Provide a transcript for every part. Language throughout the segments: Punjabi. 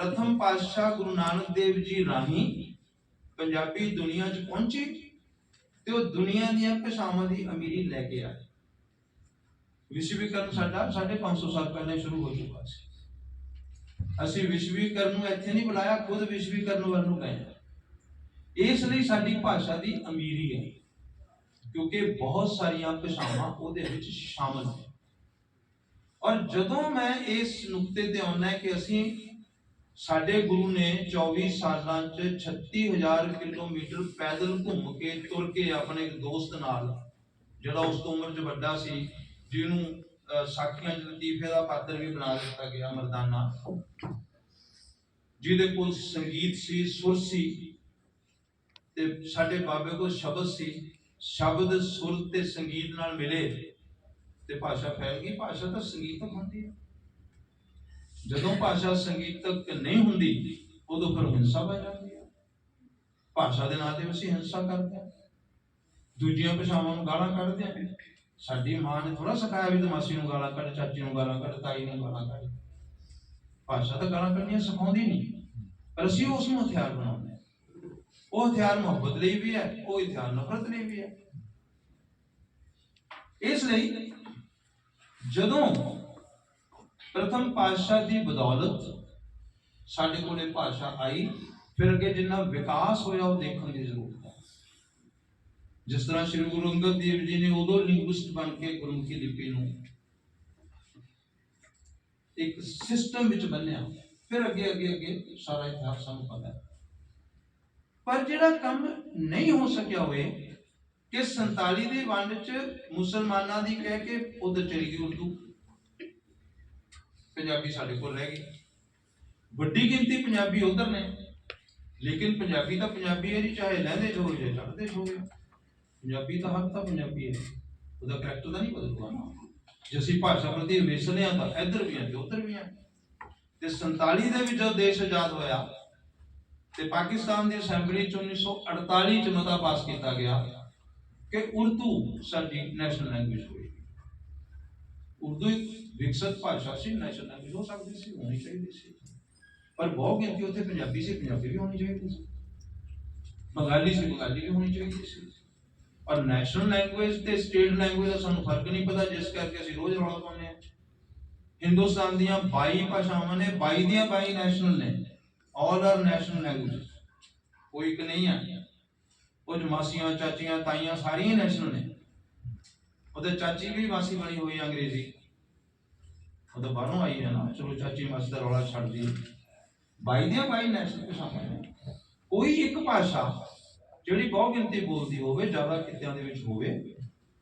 ਪ੍ਰਥਮ ਪਾਤਸ਼ਾਹ ਗੁਰੂ ਨਾਨਕ ਦੇਵ ਜੀ ਰਾਹੀਂ ਪੰਜਾਬੀ ਦੁਨੀਆ 'ਚ ਪਹੁੰਚੀ ਤੇ ਉਹ ਦੁਨੀਆ ਦੀਆਂ ਭਾਸ਼ਾਵਾਂ ਦੀ ਅਮੀਰੀ ਲੈ ਕੇ ਆਏ। ਵਿਸ਼ਵੀਕਰਨ ਸਾਡਾ 550 ਸਾਲ ਪਹਿਲਾਂ ਸ਼ੁਰੂ ਹੋ ਚੁੱਕਾ ਸੀ। ਅਸੀਂ ਵਿਸ਼ਵੀਕਰਨ ਨੂੰ ਇੱਥੇ ਨਹੀਂ ਬੁਲਾਇਆ, ਖੁਦ ਵਿਸ਼ਵੀਕਰਨ ਵੱਲ ਨੂੰ ਗਏ ਇਸ ਲਈ ਸਾਡੀ ਭਾਸ਼ਾ ਦੀ ਅਮੀਰੀ ਹੈ, ਕਿਉਂਕਿ ਬਹੁਤ ਸਾਰੀਆਂ ਭਾਸ਼ਾਵਾਂ ਉਹਦੇ ਵਿੱਚ ਸ਼ਾਮਲ ਨੇ। ਔਰ ਜਦੋਂ ਮੈਂ ਇਸ ਨੁਕਤੇ ਤੇ ਆਉਣਾ ਕਿ ਅਸੀਂ ਸਾਡੇ ਗੁਰੂ ਨੇ 24 ਸਾਲਾਂ ਚ 36000 ਕਿਲੋਮੀਟਰ ਪੈਦਲ ਘੁੰਮ ਕੇ ਤੁਰ ਕੇ ਆਪਣੇ ਇੱਕ ਦੋਸਤ ਨਾਲ, ਜਿਹੜਾ ਉਸ ਤੋਂ ਉਮਰ 'ਚ ਵੱਡਾ ਸੀ, ਜਿਹਨੂੰ ਸਾਖੀਆਂ 'ਚ ਲਤੀਫੇ ਦਾ ਪਾਤਰ ਵੀ ਬਣਾ ਦਿੱਤਾ ਗਿਆ, ਮਰਦਾਨਾ। ਜਿਹਦੇ ਕੋਲ ਸੰਗੀਤ ਸੀ, ਸੁਰ ਸੀ, ਤੇ ਸਾਡੇ ਬਾਬੇ ਕੋਲ ਸ਼ਬਦ ਸੀ, ਸ਼ਬਦ, ਸੁਰ ਤੇ ਸੰਗੀਤ ਨਾਲ ਮਿਲੇ, ਤੇ ਭਾਸ਼ਾ ਫੈਲ ਗਈ। ਭਾਸ਼ਾ ਤਾਂ ਸੰਗੀਤਕ ਹੁੰਦੀ ਹੈ। ਜਦੋਂ ਭਾਸ਼ਾ ਸੰਗੀਤਕ ਨਹੀਂ ਹੁੰਦੀ, ਉਦੋਂ ਫਿਰ ਹਿੰਸਾ ਪੈ ਜਾਂਦੀ ਹੈ। ਭਾਸ਼ਾ ਦੇ ਨਾਂ ਤੇ ਅਸੀਂ ਹਿੰਸਾ ਕਰਦੇ ਹਾਂ। ਦੂਜੀਆਂ ਭਾਸ਼ਾਵਾਂ ਨੂੰ ਗਾਲਾਂ ਕੱਢਦੇ ਹਾਂ। ਸਾਡੀ ਮਾਂ ਨੇ ਥੋੜਾ ਸਿਖਾਇਆ ਵੀ ਮਾਸੀ ਨੂੰ ਗਾਲਾਂ ਕੱਢ, ਚਾਚੀ ਨੂੰ ਗਾਲਾਂ ਕੱਢ, ਤਾਈ ਨੂੰ ਗਾਲਾਂ ਕੱਢ। ਭਾਸ਼ਾ ਤਾਂ ਗਾਲਾਂ ਕੱਢਣੀਆਂ ਸਿਖਾਉਂਦੀ ਨਹੀਂ। ਪਰ ਅਸੀਂ ਉਸ ਨੂੰ ਹਥਿਆਰ ਬਣਾਉਂਦੇ ਹਾਂ। ਉਹ ਹਥਿਆਰ ਮੁਹੱਬਤ ਲਈ ਵੀ ਹੈ, ਉਹ ਹਥਿਆਰ ਨਫ਼ਰਤ ਲਈ ਵੀ ਹੈ। ਇਸ ਲਈ ਜਦੋਂ ਪ੍ਰਥਮ ਪਾਤਸ਼ਾਹ ਦੀ ਬਦੌਲਤ ਸਾਡੇ ਕੋਲੇ ਭਾਸ਼ਾ ਆਈ, ਫਿਰ ਅੱਗੇ ਜਿੰਨਾ ਵਿਕਾਸ ਹੋਇਆ ਉਹ ਦੇਖਣ ਦੀ ਜ਼ਰੂਰਤ ਹੈ। ਜਿਸ ਤਰ੍ਹਾਂ ਸ੍ਰੀ ਗੁਰੂ ਅੰਗਦ ਦੇਵ ਜੀ ਨੇ ਉਦੋਂ ਲਿੰਗੁਇਸਟ ਬਣ ਕੇ ਗੁਰਮੁਖੀ ਲਿਪੀ ਨੂੰ ਇੱਕ ਸਿਸਟਮ ਵਿੱਚ ਬੰਨਿਆ, ਫਿਰ ਅੱਗੇ ਅੱਗੇ ਅੱਗੇ ਸਾਰਾ ਇਤਿਹਾਸ ਸਾਨੂੰ ਪਤਾ ਹੈ। ਪਰ ਜਿਹੜਾ ਕੰਮ ਨਹੀਂ ਹੋ ਸਕਿਆ ਹੋਏ ਕਿ 47 ਦੀ ਵੰਡ ਚ ਮੁਸਲਮਾਨਾਂ ਦੀ ਕਹਿ ਕੇ ਉਧਰ ਚਲੀ ਗਈ ਉਰਦੂ। ਪੰਜਾਬੀ ਸਾਡੇ ਕੋਲ ਰਹਿ ਗਈ। ਵੱਡੀ ਗਿਣਤੀ ਪੰਜਾਬੀ ਉਧਰ ਨੇ, ਲੇਕਿਨ ਪੰਜਾਬੀ ਤਾਂ ਪੰਜਾਬੀ ਹੈ ਜੀ, ਚਾਹੇ ਲਹਿੰਦੇ ਚ ਹੋਵੇ ਚਾਹੇ ਚੜ੍ਹਦੇ ਪੰਜਾਬੀ ਤਾਂ ਹੱਕ ਤਾਂ ਪੰਜਾਬੀ ਹੈ। ਉਹਦਾ ਕਰੈਕਟਰ ਤਾਂ ਨਹੀਂ ਬਦਲੂਗਾ। ਨਾ ਜੇ ਅਸੀਂ ਭਾਸ਼ਾ ਪ੍ਰਤੀ ਵਿਸਲੇ ਆ ਤਾਂ ਇੱਧਰ ਵੀ ਆ ਤੇ ਉੱਧਰ ਵੀ ਆ ਤੇ 47 ਦੇ ਵਿੱਚ ਜਦੋਂ ਦੇਸ਼ ਆਜ਼ਾਦ ਹੋਇਆ ਤੇ ਪਾਕਿਸਤਾਨ ਦੀ ਅਸੈਂਬਲੀ ਚ 1948 ਚ ਮਤਾ ਪਾਸ ਕੀਤਾ ਗਿਆ ਕਿ ਉਰਦੂ ਸਾਡੀ ਨੈਸ਼ਨਲ ਲੈਂਗੁਏਜ ਹੋਈ ਉਰਦੂ ਵਿਕਸਤ ਭਾਸ਼ਾ ਸੀ ਨੈਸ਼ਨਲ ਲੈਂਗੁਏਜ ਹੋ ਸਕਦੀ ਸੀ, ਹੋਣੀ ਚਾਹੀਦੀ ਸੀ। ਪਰ ਬਹੁਤ ਗਿਣਤੀ ਉੱਥੇ ਪੰਜਾਬੀ ਸੀ, ਪੰਜਾਬੀ ਵੀ ਹੋਣੀ ਚਾਹੀਦੀ ਸੀ। ਬੰਗਾਲੀ ਸੀ, ਬੰਗਾਲੀ ਵੀ ਹੋਣੀ ਚਾਹੀਦੀ ਸੀ। ਔਰ ਨੈਸ਼ਨਲ ਲੈਂਗੁਏਜ ਤੇ ਸਟੇਟ ਲੈਂਗੁਏਜ ਦਾ ਸਾਨੂੰ ਫ਼ਰਕ ਨਹੀਂ ਪਤਾ, ਜਿਸ ਕਰਕੇ ਅਸੀਂ ਰੋਜ਼ ਰੌਲਾ ਪਾਉਂਦੇ ਹਾਂ। ਹਿੰਦੁਸਤਾਨ ਦੀਆਂ 22 ਭਾਸ਼ਾਵਾਂ ਨੇ 22 ਦੀਆਂ 22 ਨੈਸ਼ਨਲ ਨੇ ਆਲ ਆਰ ਨੈਸ਼ਨਲ ਲੈਂਗੁਏਜ ਕੋਈ ਇੱਕ ਨਹੀਂ ਆ। ਕੁਝ ਮਾਸੀਆਂ, ਚਾਚੀਆਂ, ਤਾਈਆਂ ਸਾਰੀਆਂ ਨੈਸ਼ਨਲ ਨੇ। ਉਹਦੇ ਚਾਚੀ ਵੀ ਮਾਸੀ ਬਣੀ ਹੋਈ ਅੰਗਰੇਜ਼ੀ। ਉਹ ਤਾਂ ਬਾਹਰੋਂ ਆਈ ਹੈ ਨਾ ਚਲੋ ਚਾਚੀ ਮਾਸੀ ਦਾ ਰੌਲਾ ਛੱਡ ਦੀ। ਬਾਈ ਦੀਆਂ ਬਾਈ ਨੈਸ਼ਨਲ ਭਾਸ਼ਾਵਾਂ ਕੋਈ ਇੱਕ ਭਾਸ਼ਾ ਜਿਹੜੀ ਬਹੁ ਗਿਣਤੀ ਬੋਲਦੀ ਹੋਵੇ, ਜ਼ਿਆਦਾ ਕਿੱਤਿਆਂ ਦੇ ਵਿੱਚ ਹੋਵੇ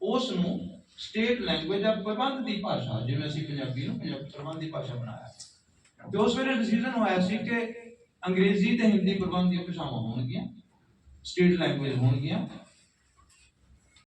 ਉਸ ਨੂੰ ਸਟੇਟ ਲੈਂਗੁਏਜ ਆ ਪ੍ਰਬੰਧ ਦੀ ਭਾਸ਼ਾ, ਜਿਵੇਂ ਅਸੀਂ ਪੰਜਾਬੀ ਨੂੰ ਪੰਜਾਬੀ ਪ੍ਰਬੰਧ ਦੀ ਭਾਸ਼ਾ ਬਣਾਇਆ। ਤੇ ਉਸ ਵੇਲੇ ਡਿਸੀਜਨ ਹੋਇਆ ਸੀ ਕਿ ਅੰਗਰੇਜ਼ੀ ਤੇ ਹਿੰਦੀ ਪ੍ਰਬੰਧ ਦੀਆਂ ਭਾਸ਼ਾਵਾਂ ਹੋਣਗੀਆਂ ਸਟੇਟ ਲੈਂਗੁਏਜ ਹੋਣਗੀਆਂ।